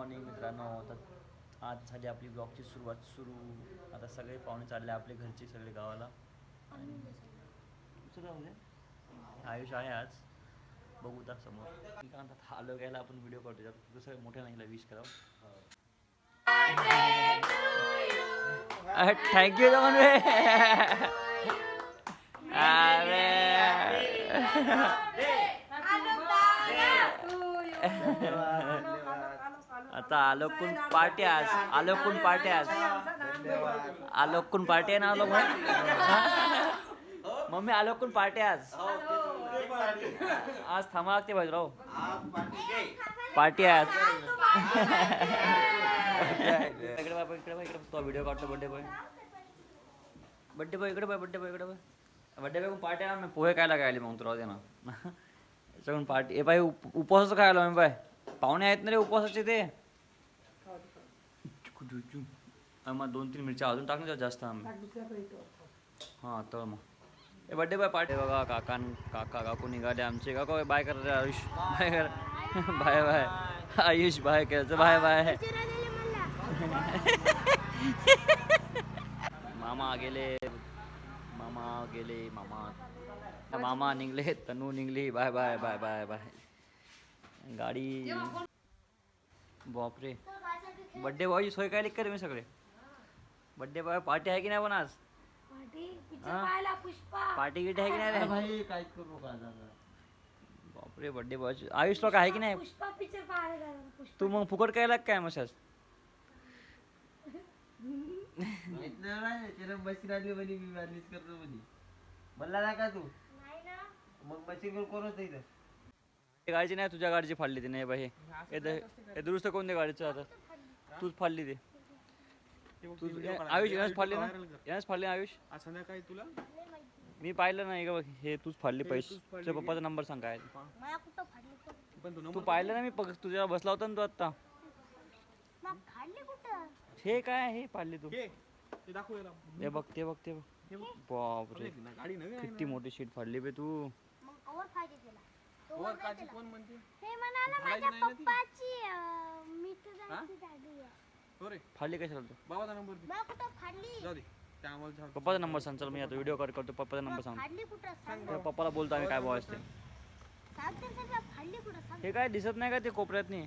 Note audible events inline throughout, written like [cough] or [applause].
Morning मित्रांनो तर आज झाली आपली ब्लॉगची सुरुवात सुरू. आता सगळे पाहुणे चालले आपले घरचे सगळे गावाला. आणि आहे? आयुष आहे आज. बघू त्या समोर. म्हणतात आलो घ्यायला आपण व्हिडिओ काढतो कसं मोठ्या नाही विश करावं. थँक्यू [laughs] दमन आता आलोकून पार्टी आज आलोकून पार्टी आज. आलोकून पार्टी आहे ना आलोक मम्मी आलोकून पार्टी आज. आज थांबा लागते भाजराव पार्टी आज. इकडे बाय इकडे बाय इकडे तो व्हिडिओ काढतो बड्डे बॉय बड्डे बॉय इकडे बाय बड्डे बॉय इकडे बाय. बड्डे बॉय पार्टी आहे ना मी पोहे खायला काय मग तुला राहू ना सगळं पार्टी. ए बाय उप उपवासाचं खायला मी बाय. पाहुणे आहेत ना रे उपवासाचे ते? मग दोन तीन मिरच्या अजून टाकून जास्त आम्ही. हां तर मग. ए बड्डे बाय पार्टी बघा काका काका काकू निघाले आमचे काका. बाय कर रे आयुष. बाय कर. बाय बाय आयुष बाय करायचं बाय बाय मामा गेले. मामा गेले मामा. मामा निघले तनू निघली. Bye bye bye bye bye गाडी. बापरे. बड्डे बॉयची सोय काय कर मी सगळे. बड्डे बॉय पार्टी आहे की नाही पण आज? हा? पार्टी गिटी आहे की नाही रे? भाई काय करू का बापरे बड्डे बॉयची आयुष लोक आहे की नाही? पुष्पा पिक्चर पाहायला गेला पुष्पा. तू मग फुकट काय लाग काय मशाज म्हणे मी मॅनेज करतो म्हणे. म्हणला ना का तू? नाही ना. मग मशीन घेऊन कोण होतं इथं? गाडीची नाही तुझ्या गाडीची फाडली ती नाही बाई हे. हे दुरुस्त कोण दे गाडीचं आता. तूच फाडली ते. तू आयुष यानंच फाडली ना? यानंच फाडली ना आयुष? आज संध्याकाळी तुला? मी पाहिलं नाही का बघ हे तूच फाडली पैसे. तुझ्या पप्पाचा नंबर सांग काय मला कुठं फाडली कुठं पण तू तू पाहिलं ना मी पग तुझ्या बसला होता ना तू आत्ता. मग फाडली कुठं? हे काय आहे? हे फाडली तू. घे ते दाखव याला. हे बघ ते बघ ते बघ. बापरे. किती मोठी शीट फाडली बे तू. वर काची कोण म्हणते? हे म्हणाला माझ्या नाही ना ती? पप्पाची अं, मित्राची गाडी आहे. हो रे फाडली कशाला तू? बाबाचा नंबर दे. मला कुठं फाडली? जाऊ दे. त्या आम्हाला झाड पप्पाचा नंबर सांग चल मी आता व्हिडिओ कॉल करतो. पप्पाचा नंबर सांग. फाडली कुठं? सांग त्या पप्पाला बोलतो आम्ही काय बोलायचं ते. सांग तर सगळं फाडली कुठं? सांग. हे काय दिसत नाही का ते कोपऱ्यात नाही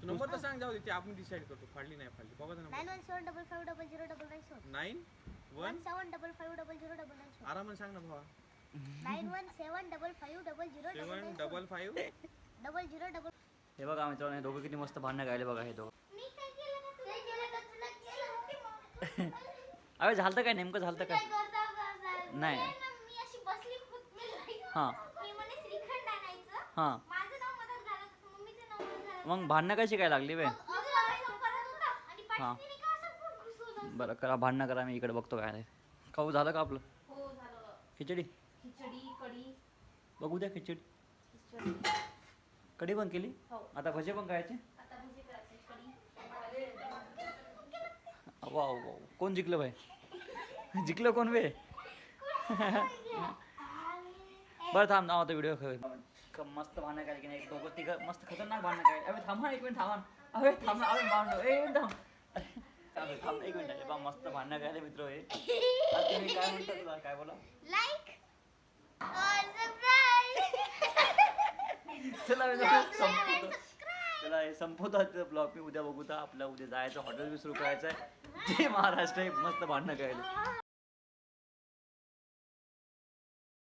तू नंबर तर सांग जाऊ दे ते आपण डिसाईड करतो. फाडली नाही फाडली. बाबाचा number. Nine one seven double five double zero double nine seven one? One seven double five double zero double nine seven आरामाने सांग ना भावा. Nine one seven double five double zero double seven double five double zero double हे बघा मित्रांनो हे दोघं किती मस्त भांडणं गायले बघा हे दोघं अरे झालं काय नेमकं झालं काय नाही. हां हां मग भांडणं कशी काय लागली बे हा हां. बरं करा भांडणं करा मी इकडे बघतो काय नाही खाऊ झालं का आपलं खिचडी खिचडी कढी. बघू द्या खिचडी. खिचडी कढी पण केली? हो. आता भजे पण खायचे आता भजी करायची कढी. वा वा कोण जिंकलं भाई जिंकलं कोण बे? बरं थांब ना आता व्हिडिओ खेळ मस्त भांडणं काय की नाही? दोघं तिघं मस्त खतरनाक भांडणं काय? अरे थांबा एक मिनिट थांबा अरे थांबा अरे भांडण. ए थांब. थांब एक मिनिट. बा मस्त भांडणं काय मित्र हे? आता तुम्ही काय म्हणता तुला? काय बोला? लाईक चला संपवतो चला. हे संपवतो ब्लॉग मी उद्या बघू तर आपल्या उद्या जायचं हॉटेल बी सुरू करायचं आहे जय महाराष्ट्र मस्त भांडणं काय